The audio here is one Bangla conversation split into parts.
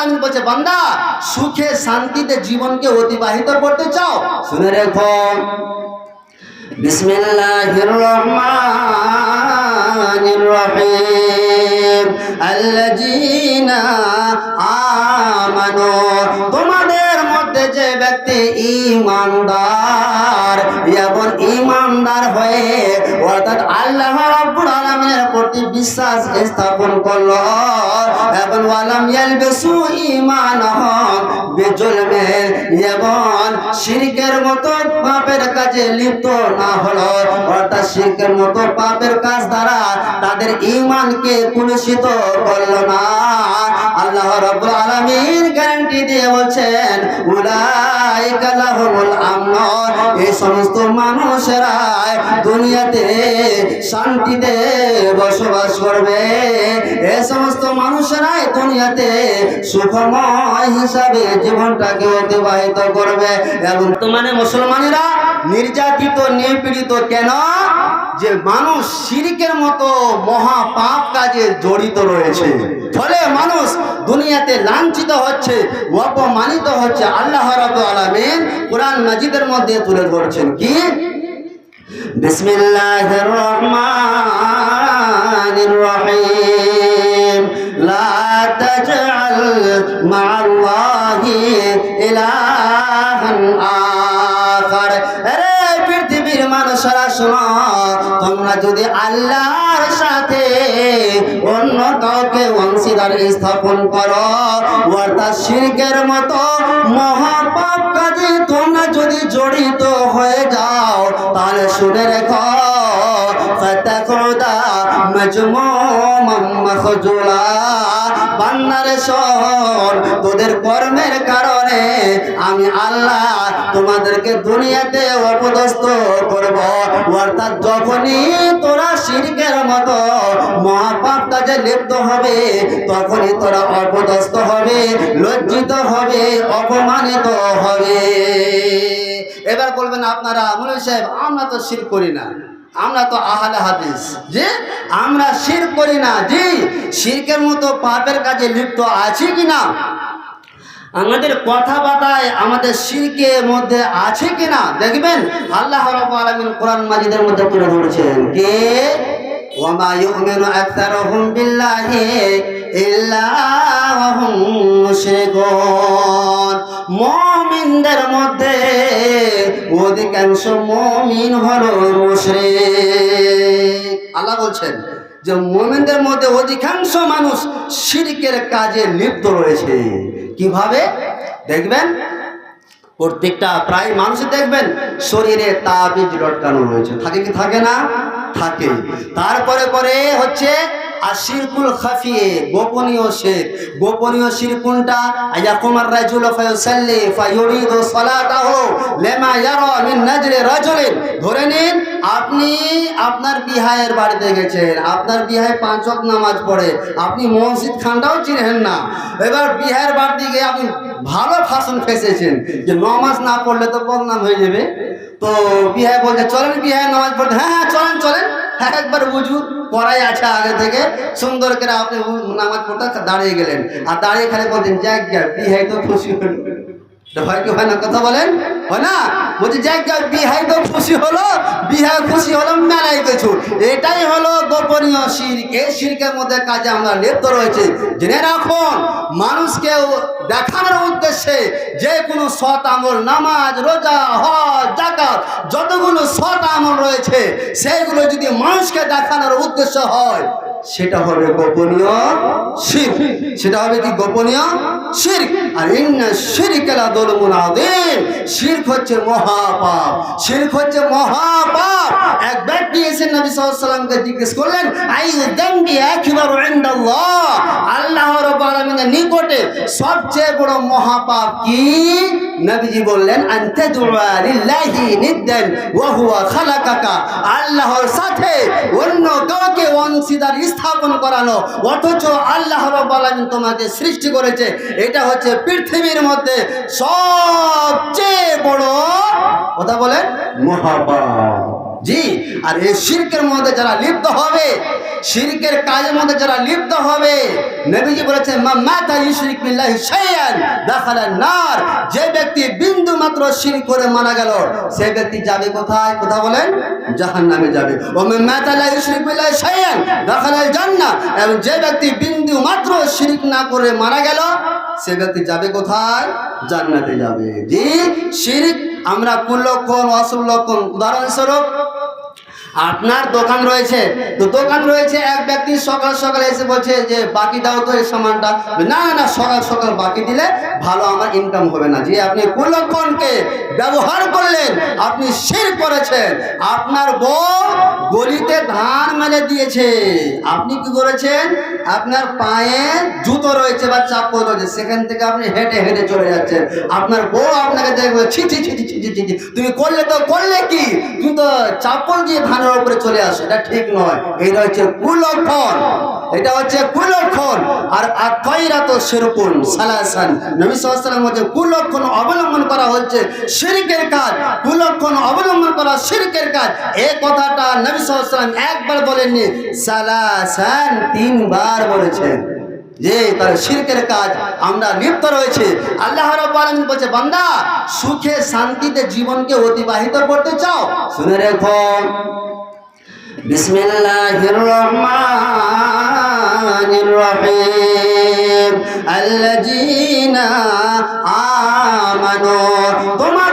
আলামিন বলছে, বান্দা, সুখে শান্তিতে জীবনকে অতিবাহিত করতে চাও? শুনে রেখো। বিসমিল্লাহির তোমাদের মধ্যে যে ব্যক্তি ঈমানদার এবং ঈমানদার হয়ে অর্থাৎ আল্লাহ রাব্বুল প্রতি বিশ্বাস স্থাপন করল। এবং ওয়ালাম ইয়ালবিসু ঈমানহুম বিজুলমিন, এবং শিরকের মতো পাপের কাজে লিপ্ত না হলো। অর্থাৎ শিরকের মতো পাপের কাজ দ্বারা তাদের ঈমানকে কুলুষিত করল না। আল্লাহ রাব্বুল আলামিন গ্যারান্টি দিয়ে বলছেন, উলাইকা লাহুমুল আমন এই সমস্ত মানুষেরা দুনিয়াতে শান্তিতে বসবাস করবে। এই সমস্ত মানুষেরাই দুনিয়াতে সুখময় হিসাবে জীবনটাকে অতিবাহিত করবে। এবং তোমাদের মুসলমানেরা নির্যাতিত, নিপীড়িত কেন? যে মানুষ শিরিকের মতো মহা পাপ কাজে জড়িত রয়েছে। ফলে মানুষ দুনিয়াতে লাঞ্ছিত হচ্ছে, অপমানিত হচ্ছে। আল্লাহ রাব্বুল আলামিন কোরআন মাজিদের মধ্যে তুলে ধরছেন। কি? বিসমিল্লাহির রহমানির রহিম লা তাজআল মা'আল্লাহি ইলাহান আখার আরে পৃথিবীর মানুষরা শোনো তোমরা যদি আল্লাহর সাথে অন্য কাউকে অংশীদার স্থাপন করো অর্থাৎ শিরকের মতো মহাপাপ কাজে তোমরা যদি জড়িত হয়ে যাও তাহলে শুনে রেখো فتقعد তোদের কর্মের কারণে আমি আল্লাহ তোমাদেরকে দুনিয়াতে অপদস্থ করব। অর্থাৎ যখনই তোরা শিরকের মতো মহাপাপ যে লিপ্ত হবে, তখনই তোরা অপদস্থ হবে, লজ্জিত হবে, অপমানিত হবে। এবার বলবেন আপনারা মনে সাহেব, আমরা তো শির করি না। আমরা তো আহলে হাদিস। যে আমরা শির করি না। জি? শিরকের মতো পাপের কাজে লিপ্ত আছি কি না? আমাদের কথাবার্তায় আমাদের শিরকের মধ্যে আছে কি না? দেখবেন, আল্লাহ রাব্বুল আলামিন কোরআন মাজিদের মধ্যে তুলে ধরেছেন। কে? ওয়া হুম মুশরিকুন। মুমিনদের মধ্যে অধিকাংশ মুমিন হলো মুশরিক। আল্লাহ বলছেন যে মুমিনদের মধ্যে অধিকাংশ মানুষ শিরকের কাজে লিপ্ত রয়েছে। কীভাবে? দেখবেন, প্রত্যেকটা প্রায় মানুষ দেখবেন শরীরে তাবিজ লটকানো রয়েছে। থাকে কি থাকে না? থাকে। তারপরে পরে হচ্ছে আর শিরকুল খাফিয়ে গোপনীয় গোপনীয় ধরে নিন, আপনি আপনার বিহায়ের বাড়িতে গেছেন, আপনার বিহায় পাঁচ নামাজ পড়ে, আপনি মসজিদ খানটাও চিনেন না। এবার বিহায়ের বাড়িতে গিয়ে আপনি ভালো ফাঁসন ফেসেছেন, যে নমাজ না পড়লে তো বদনাম হয়ে যাবে। তো বিহায় বলছে, চলেন বিহায় নামাজ পড়তে। হ্যাঁ একবার বুঝু করাই আছে আগে থেকে। সুন্দর করে আপনি নামাজ পড়তে দাঁড়িয়ে গেলেন। আর দাঁড়িয়ে খালি বলছেন, যাক গা বিহাই তো খুশি হলো। হয় কি হয় না? কথা বলেন। হয় না? বলছি, যাক গা বিহাই তো খুশি হলো। বিহাই খুশি হলো মেলাই কিছু। এটাই হলো গোপনীয় শির্ক। এই শির্কের মধ্যে কাজে আমরা লিপ্ত রয়েছে। জেনে রাখুন মানুষকে দেখানোর উদ্দেশ্যে যে কোনো সৎ আমল, নামাজ, রোজা, হজ যতগুলো সৎ আমল রয়েছে। সেইগুলো যদি মানুষকে দেখানোর উদ্দেশ্য হয় সেটা হবে গোপনীয় শির। সেটা হবে কি গোপনীয় শির? আর ইন্না শিরকেলা দলমুন আদিম শিরক হচ্ছে মহাপাপ। শিরক হচ্ছে মহাপাপ। এক ব্যক্তি এসে নবী সাল্লামকে জিজ্ঞেস করলেন, আইয়ু দামবি আকবারু ইনদাল্লাহ? আল্লাহ রাব্বুল আলামিনের নিকটে সবচেয়ে বড় মহাপাপ কি? নবীজি বললেন আল্লাহর সাথে অন্য কাউকে অংশীদার স্থাপন করানো। অথচ আল্লাহ রবালিন তোমাকে সৃষ্টি করেছে। এটা হচ্ছে পৃথিবীর মধ্যে সবচেয়ে বড় কথা বলেন। মহাপাপ। জি, আর এই শিরকের মধ্যে যারা লিপ্ত হবে, শিরকের কাজের মধ্যে যারা লিপ্ত হবে, নবীজি বলেছেন মাম্মাতা ইউশরিক বিল্লাহি শাইআন দাখালা নার। যে ব্যক্তি বিন্দু মাত্র শিরক করে মারা গেল, সে ব্যক্তি যাবে কোথায়? কথা বলেন? জাহান্নামে যাবে। ও মাম্মাতা লা ইউশরিক বিল্লাহি শাইআন দাখালা জান্নাহ এবং যে ব্যক্তি বিন্দু মাত্র শিরক না করে মারা গেল, সে ব্যক্তি যাবে কোথায়? জান্নাতে যাবে। জি, শিরক আমরা কুলক্ষণ অশুভ লক্ষণ, উদাহরণস্বরূপ আপনার দোকান রয়েছে, তো দোকান রয়েছে, এক ব্যক্তি সকাল সকাল এসে বলছে যে, বাকি দাও তো এই সামানটা। না না, সকাল সকাল বাকি দিলে ভালো আমার ইনকাম হবে না। যে আপনি কুলক্ষণকে ব্যবহার করলেন, আপনি শির করেছেন। আপনার বউ গলিতে ধান মেলে দিয়েছে। আপনি কি করেছেন? আপনার পায়ে জুতো রয়েছে বা চাপল রয়েছে, সেখান থেকে আপনি হেঁটে হেঁটে চলে যাচ্ছেন। আপনার বউ আপনাকে দেখবে, ছি ছি ছি ছি ছি ছি ছি তুমি করলে তো করলে কি? তুমি তো চাপল দিয়ে ধানের উপরে চলে আসো। এটা ঠিক নয়। এটা হচ্ছে কুলক্ষণ এটা হচ্ছে কুলক্ষণ আর আত্মাইরা তো সেরকম সালাসান। নবী সাল্লাম হচ্ছে কুলক্ষণ অবলম্বন করা হচ্ছে শিরকের কাজ। কুলক্ষণ অবলম্বন করা শিরকের কাজ। এই কথাটা নবী সাল্লাম একবার বলেননি, সালাসান তিনবার বলেছেন। যে তার শিরকের কাজ আমরা লিপ্ত রয়েছে। আল্লাহ বলছে, বান্দা, সুখে শান্তিতে জীবনকে অতিবাহিত করতে চাও? শুনে রেখো। বিসমিল্লাহির রহমানির রহিম। আল্লাযীনা আমানু মধ্যে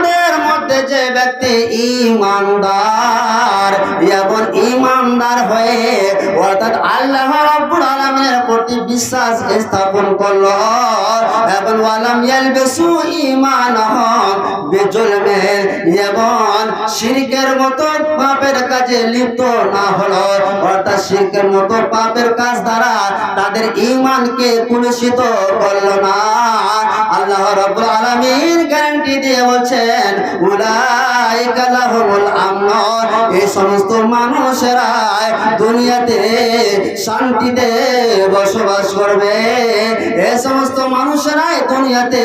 যে ব্যক্তি ঈমানদার এবং ঈমানদার হয়ে অর্থাৎ আল্লাহ রাব্বুল আলামিনের প্রতি বিশ্বাস স্থাপন করল এবং ওয়ালাম ইয়ালবিসু ঈমানহুম বিজুলমিন এবং শিরকের মতো পাপের কাজে লিপ্ত না হলো। অর্থাৎ শিরকের মতো পাপের কাজ দ্বারা তাদের ঈমানকে কুলুষিত করল না। আল্লাহ রাব্বুল আলামিন গ্যারান্টি দিয়ে বলছেন উলাইকা সমস্ত মানুষেরা দুনিয়াতে শান্তিতে বসবাস করবে। এই সমস্ত মানুষেরাই দুনিয়াতে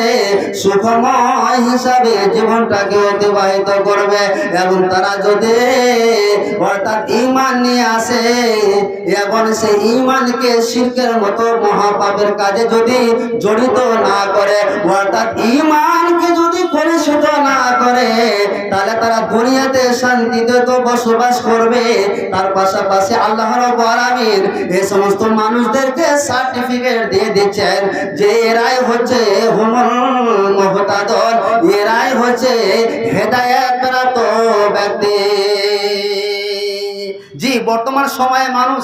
সুখময় হিসাবে জীবনটাকে অতিবাহিত করবে। এবং তারা যদি অর্থাৎ ইমান নিয়ে আসে, এবং সেই ইমানকে শিল্পের মতো মহাপাপের কাজে যদি জড়িত না করে, অর্থাৎ ইমানকে যদি কলুষিত না করে তাহলে তারা দুনিয়াতে শান্তিতে তো বসবাস করবে। তার পাশাপাশি আল্লাহ রাব্বুল এই সমস্ত মানুষদেরকে সার্টিফিকেট দিয়ে দিচ্ছেন যে এরাই হচ্ছে হুমুল এরাই হচ্ছে হেদায়েত ব্যক্তি। জি, বর্তমান সময়ে মানুষ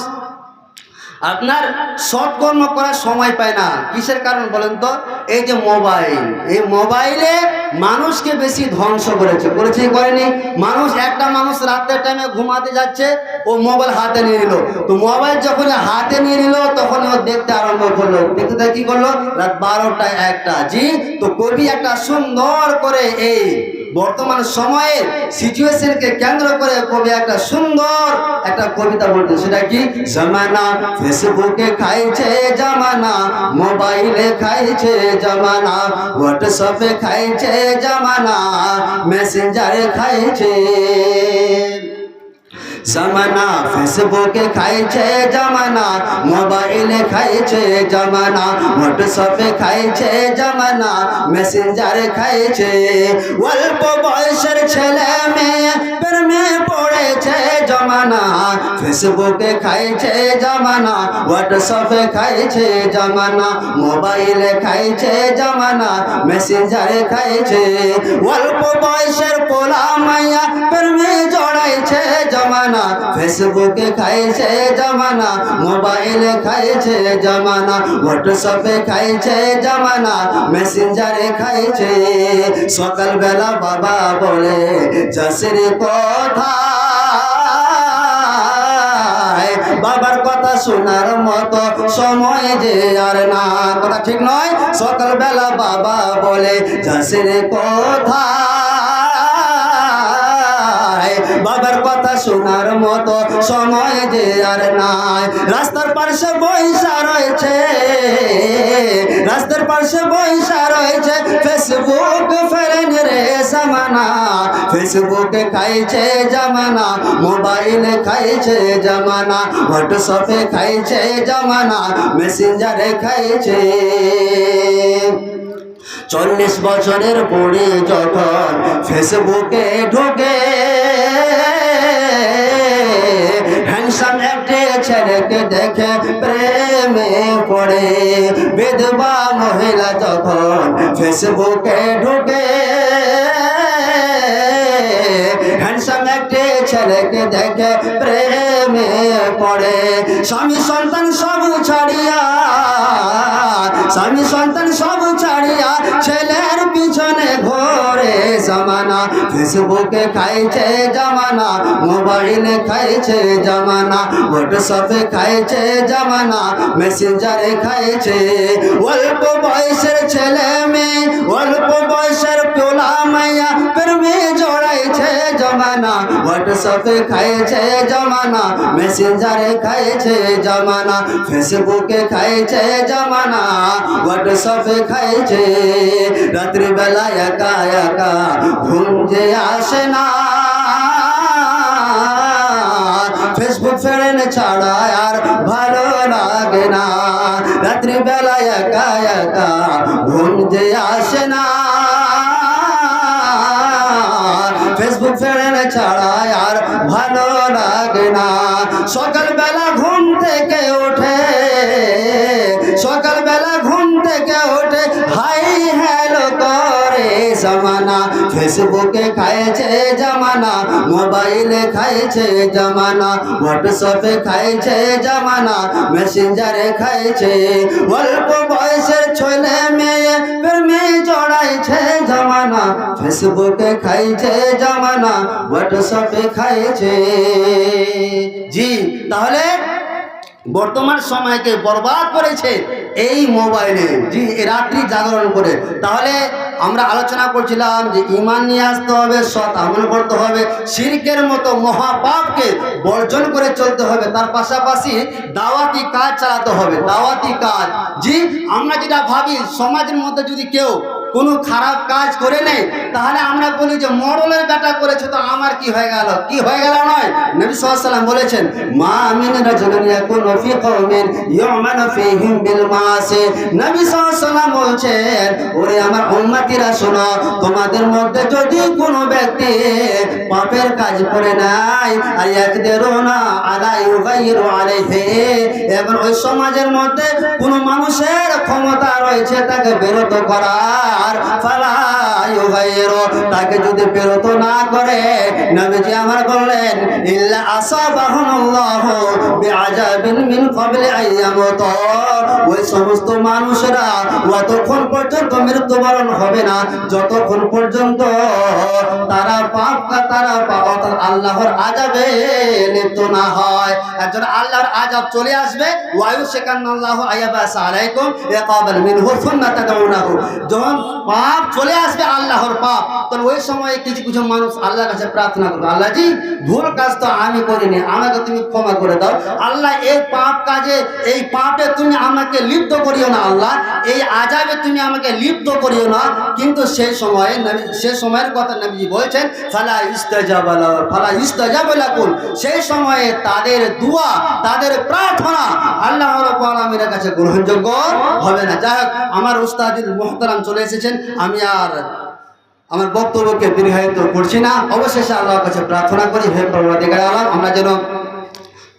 আপনার সৎকর্ম করার সময় পায় না। কিসের কারণ বলেন তো? এই যে মোবাইল। এই মোবাইলে মানুষকে বেশি ধ্বংস করেছে। করেছে করেনি? মানুষ একটা মানুষ রাতের টাইমে ঘুমাতে যাচ্ছে, ও মোবাইল হাতে নিয়ে নিল। তো মোবাইল যখন হাতে নিয়ে নিল, তখন ও দেখতে আরম্ভ করল। দেখতে কি করল? রাত বারোটা একটা। জি, তো কবি একটা সুন্দর করে এই বর্তমান সময়ে সিচুয়েশনকে কেন্দ্র করে কবি একটা সুন্দর একটা কবিতা বলতে সেটা কি? জমানা ফেসবুকে খাইছে জমানা, মোবাইলে খাইছে জমানা হোয়াটসঅ্যাপে খাইছে জমানা মেসেঞ্জারে খাইছে। জামানা ফেসবুকে খাইছে জামানা মোবাইলে খাইছে জামানা হোয়াটসঅ্যাপে খাইছে জামানা মেসেঞ্জারে খাইছে অল্প বয়সের ছেলে মেয়ে প্রেমে পড়েছে জামানা ফেসবুকে খাইছে জামানা হোয়াটসঅ্যাপে খাইছে জামানা মোবাইলে খাইছে জামানা মেসেঞ্জারে খাইছে অল্প বয়সের পোলা মাইয়া প্রেমে জড়াইছে জামানা ফেসবুকে খাইছে জামানা, মোবাইলে খাইছে জামানা হোয়াটসঅ্যাপে খাইছে জামানা মেসেঞ্জারে খাইছে। সকালবেলা বাবা বলে, চাষের কথা বাবার কথা শোনার মতো সময় যে আর না। কথা ঠিক নয়, সকালবেলা বাবা বলে, চাষের কথা মতো সময় যে আর নাই। রাস্তার পাশে বৈশা রয়েছে। রাস্তার পাশে বৈশা রয়েছে। ফেসবুক ফেরেন রে জামানা ফেসবুকে খাইছে জামানা মোবাইলে খাইছে জামানা হোয়াটসঅ্যাপে খাইছে জামানা মেসেঞ্জারে খাইছে। চল্লিশ বছরের পরে যখন ফেসবুকে ঢুকে ছেলেকে দেখে প্রেমে পড়ে। বিধবা মহিলা যখন ফেসবুকে ঢুকে হ্যান্ডসাম একটি ছেলেকে দেখে প্রেমে পড়ে। স্বামী সন্তান সব ছাড়িয়া, স্বামী সন্তান সব ছাড়িয়া ঘোরে জামানা ফেসবুকে খাইছে জামানা মোবাইলে খাইছে জামানা হোয়াটসঅ্যাপে খাইছে জামানা মেসেঞ্জারে খাইছে অল্প বয়সের ছেলে মেয়ে অল্প বয়সের পোলা মাইয়া প্রেমে জড়াইছে জমানা হোয়াটসঅ্যাপে খাইছে জমানা মেসেঞ্জারে খাইছে জমানা ফেসবুকে খাইছে জমানা হোয়াটসঅ্যাপে খাইছে রাত্রিবেলা একা একা ঘুম যে আসে না ফেসবুক ফ্রেন্ড ছাড়া আর ভালো লাগে না রাত্রিবেলা একা একা ঘুম যে আসে না ফেসবুক ফ্রেন্ড ছাড়া আর ভালো লাগে না সকালবেলা ঘুম থেকে ওঠে জামানা ফেসবুকে খাইছে জামানা মোবাইলে খাইছে জামানা হোয়াটসঅ্যাপে খাইছে জামানা মেসেঞ্জারে খাইছে অল্প বয়সের ছেলে মেয়ে প্রেমে জড়াইছে জামানা ফেসবুকে খাইছে জামানা হোয়াটসঅ্যাপে খাইছে। জি, তাহলে বর্তমান সময়কে বরবাদ করেছে এই মোবাইলে। জি রাত্রি জাগরণ করে। তাহলে আমরা আলোচনা করছিলাম যে ইমান নিয়ে আসতে হবে, সৎ আমল করতে হবে, শিরকের মতো মহাপাপকে বর্জন করে চলতে হবে। তার পাশাপাশি দাওয়াতি কাজ চালাতে হবে, দাওয়াতি কাজ। জি, আমরা যেটা ভাবি, সমাজের মধ্যে যদি কেউ কোনো খারাপ কাজ করে নেই, তাহলে আমরা বলি যে মরলের বেটা করেছে, তো আমার কি হয়ে গেল? কি হয়ে গেল নয়? নবী সাল্লাম বলেছেন, মা মিন রাজুলিন ইয়াকুনু ফি কওমিন ইউমানু ফীহিম বিল মাসি নবী সাল্লাম বলছেন, ওরে আমার উম্মতিরা শোনো, তোমাদের মধ্যে যদি কোনো ব্যক্তি পাপের কাজ করে নাই, আর ইয়াকদিরুনা আলা ইউগাইরু আলাইহি এবং ওই সমাজের মধ্যে কোনো মানুষের ক্ষমতা রয়েছে তাকে বিরত করার। ফালা ইউগাইরু, তাকে যদি বিরত না করে, নবীজি আমার বললেন, ইল্লা আসাবাহুমুল্লাহু বিআজাবিন মিন ক্বাবলি আইয়ামুত ওই সমস্ত মানুষরা যতক্ষণ পর্যন্ত মৃত্যুবরণ হবে না, যতক্ষণ পর্যন্ত তারা পাপ তারা পাপ আল্লাহর আজাবে লিপ্ত না হয়। একজন আল্লাহর আজাব চলে আসবে ওয়ায়ু শেখান আল্লাহ আয়াবাস আলাইকুম মিনহু তাদউনাহু। যখন পাপ চলে আসবে আল্লাহর পাপ, তখন ওই সময় কিছু কিছু মানুষ আল্লাহর কাছে প্রার্থনা করবে ভুল কাজ তো আমি করিনি, আমাকে তুমি ক্ষমা করে দাও। আল্লাহ, এই পাপ কাজে, এই পাপে তুমি আমাকে লিপ্ত করিও না, আল্লাহ। এই আজাবে তুমি আমাকে লিপ্ত করিও না। কিন্তু সেই সময়ে সেই সময়ের কথা নবীজি বলছেন, ফালা ইস্তাজাবালা, ফালা ইস্তাজাবালাকুল সেই সময়ে তাদের দুয়া, তাদের প্রার্থনা আল্লাহ রাব্বুল আলামিনের কাছে গ্রহণযোগ্য হবে না। যাই আমার উস্তাদিল মোহতারাম চলে এসেছেন। আমি আর আমার বক্তব্যকে দীর্ঘায়িত করছি না। অবশেষে আল্লাহর কাছে প্রার্থনা করি, হে পরবর্তীকার আলম আমরা যেন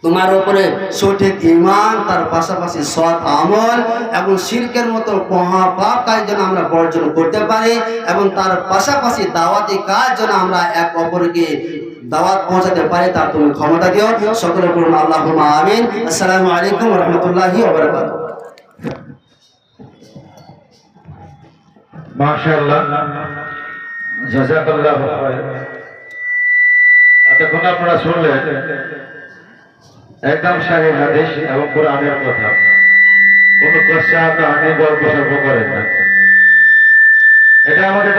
তোমার উপরে সঠিক ইমান তার পাশাপাশি সৎ আমল এবং শিল্পের মতো মহাপাপ কাজ যেন আমরা বর্জন করতে পারি এবং তার পাশাপাশি দাওয়াতি কাজ যেন আমরা এক অপরকে দাওয়াত পৌঁছাতে পারি, তার তুমি ক্ষমতা দিও। সকলে করুন আল্লাহ আমিন। আসসালামু আলাইকুম রহমতুল্লাহি মাশাআল্লাহ। জাযাকাল্লাহ খায়র এতক্ষণ আপনারা শুনলেন একদম সাহি হাদিস এবং কোরআনের কথা। কোন কষা কাহানি গল্প সর্ব করেন এটা আমাদের